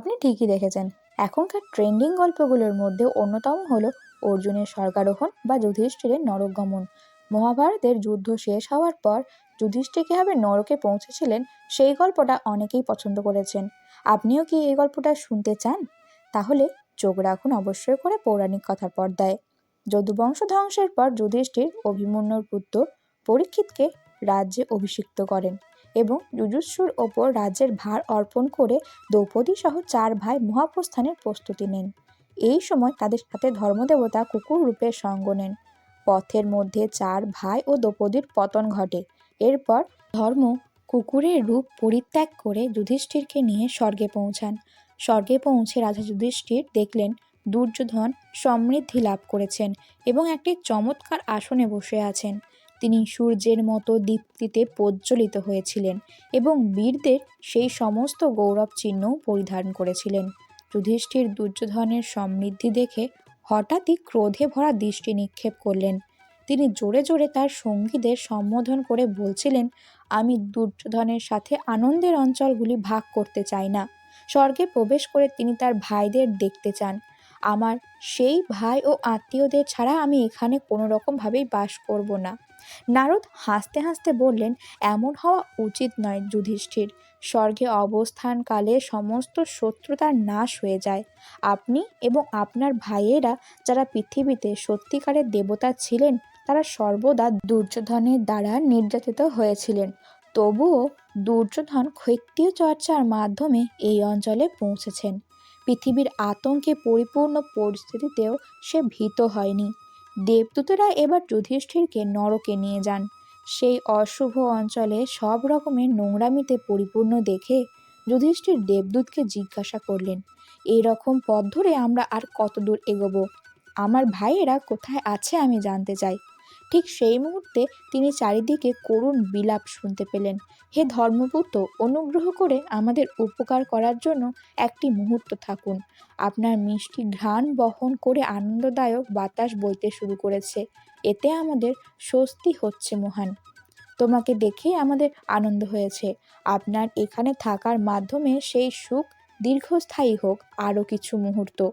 আপনি ঠিকই দেখেছেন। এখনকার ট্রেন্ডিং গল্পগুলোর মধ্যে অন্যতম হল অর্জুনের স্বর্গারোহণ বা যুধিষ্ঠিরের নরকগমন মহাভারতের যুদ্ধ শেষ হওয়ার পর যুধিষ্ঠির কীভাবে নরকে পৌঁছেছিলেন, সেই গল্পটা অনেকেই পছন্দ করেছেন। আপনিও কি এই গল্পটা শুনতে চান? তাহলে চোখ রাখুন অবশ্যই করে পৌরাণিক কথার পর্দায়। যদুবংশ ধ্বংসের পর যুধিষ্ঠির অভিমন্যুর পুত্র পরীক্ষিতকে রাজ্যে অভিষিক্ত করেন। এবং যুজুৎসুর ওপর রাজ্যের ভার অর্পণ করে দ্রৌপদী সহ চার ভাই মহাপ্রস্থানের প্রস্তুতি নেন। এই সময় তাদের সাথে ধর্মদেবতা কুকুর রূপে সঙ্গ নেন। পথের মধ্যে চার ভাই ও দ্রৌপদীর পতন ঘটে। এরপর ধর্ম কুকুরের রূপ পরিত্যাগ করে যুধিষ্ঠিরকে নিয়ে স্বর্গে পৌঁছান। স্বর্গে পৌঁছে রাজা যুধিষ্ঠির দেখলেন দুর্যোধন সমৃদ্ধি লাভ করেছেন এবং একটি চমৎকার আসনে বসে আছেন। তিনি সূর্যের মতো দীপ্তিতে প্রজ্বলিত হয়েছিলেন এবং বীরদের সেই সমস্ত গৌরব চিহ্নও পরিধান করেছিলেন। যুধিষ্ঠির দুর্যোধনের সমৃদ্ধি দেখে হঠাৎই ক্রোধে ভরা দৃষ্টি নিক্ষেপ করলেন। তিনি জোরে জোরে তার সঙ্গীদের সম্বোধন করে বলছিলেন, আমি দুর্যোধনের সাথে আনন্দের অঞ্চলগুলি ভাগ করতে চাই না। স্বর্গে প্রবেশ করে তিনি তার ভাইদের দেখতে চান। আমার সেই ভাই ও আত্মীয়দের ছাড়া আমি এখানে কোনো রকমভাবেই বাস করব না। নারদ হাসতে হাসতে বললেন, এমন হওয়া উচিত নয় যুধিষ্ঠির। স্বর্গে অবস্থানকালে সমস্ত শত্রুতার নাশ হয়ে যায়। আপনি এবং আপনার ভাইয়েরা যারা পৃথিবীতে সত্যিকারের দেবতা ছিলেন, তারা সর্বদা দুর্যোধনের দ্বারা নির্যাতিত হয়েছিলেন। তবুও দুর্যোধন ক্ষত্রিয় চর্চার মাধ্যমে এই অঞ্চলে পৌঁছেছেন। পৃথিবীর আতঙ্কে পরিপূর্ণ পরিস্থিতিতেও সে ভীত হয়নি। দেবদূতেরা এবার যুধিষ্ঠিরকে নরকে নিয়ে যান। সেই অশুভ অঞ্চলে সব রকমের নোংরামিতে পরিপূর্ণ দেখে যুধিষ্ঠির দেবদূতকে জিজ্ঞাসা করলেন এই রকম পথ ধরে আমরা আর কত দূর এগোবো? আমার ভাইয়েরা কোথায় আছে আমি জানতে চাই। ঠিক সেই মুহূর্তে তিনি চারিদিকে করুণ বিলাপ শুনতে পেলেন। হে ধর্মপুত্র, অনুগ্রহ করে আমাদের উপকার করার জন্য একটি মুহূর্ত থাকুন। আপনার মিষ্টি ঘ্রাণ বহন করে আনন্দদায়ক বাতাস বইতে শুরু করেছে। এতে আমাদের স্বস্তি হচ্ছে মহান। তোমাকে দেখে আমাদের আনন্দ হয়েছে। আপনার এখানে থাকার মাধ্যমে সেই সুখ দীর্ঘস্থায়ী হোক। আরও কিছু মুহূর্ত।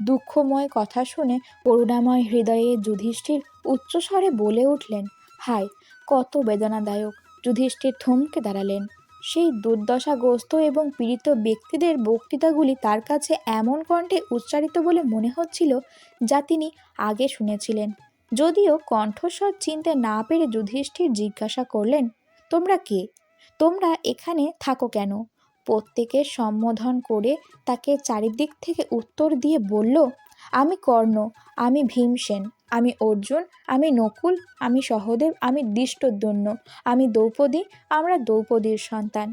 দুঃখময় কথা শুনে করুণাময় হৃদয়ে যুধিষ্ঠির উচ্চস্বরে বলে উঠলেন, হায়, কত বেদনাদায়ক! যুধিষ্ঠির থমকে দাঁড়ালেন। সেই দুর্দশাগ্রস্ত এবং পীড়িত ব্যক্তিদের বক্তৃতাগুলি তার কাছে এমন কণ্ঠে উচ্চারিত বলে মনে হচ্ছিল যা তিনি আগে শুনেছিলেন। যদিও কণ্ঠস্বর চিনতে না পেরে যুধিষ্ঠির জিজ্ঞাসা করলেন, তোমরা কে? তোমরা এখানে থাকো কেন? প্রত্যেকের সম্বোধন করে তাকে চারিদিক থেকে উত্তর দিয়ে বলল, আমি কর্ণ, আমি ভীমসেন, আমি অর্জুন, আমি নকুল, আমি সহদেব, আমি দৃষ্টদ্যন্য আমি দ্রৌপদী, আমরা দ্রৌপদীর সন্তান।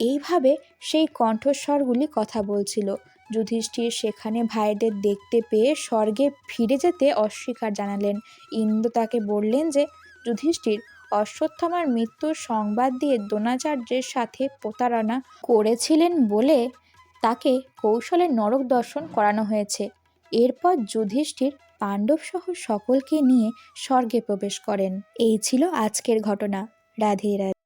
এইভাবে সেই কণ্ঠস্বরগুলি কথা বলছিল। যুধিষ্ঠির সেখানে ভাইদের দেখতে পেয়ে স্বর্গে ফিরে যেতে অস্বীকার জানালেন। ইন্দ্র তাকে বললেন যে, যুধিষ্ঠির অশ্বত্থামার মৃত্যুর সংবাদ দিয়ে দ্রোণাচার্যের সাথে প্রতারণা করেছিলেন বলে তাকে কৌশলে নরক দর্শন করানো হয়েছে। এরপর যুধিষ্ঠির পাণ্ডবসহ সকলকে নিয়ে স্বর্গে প্রবেশ করেন। এই ছিল আজকের ঘটনা। রাধে রাধে।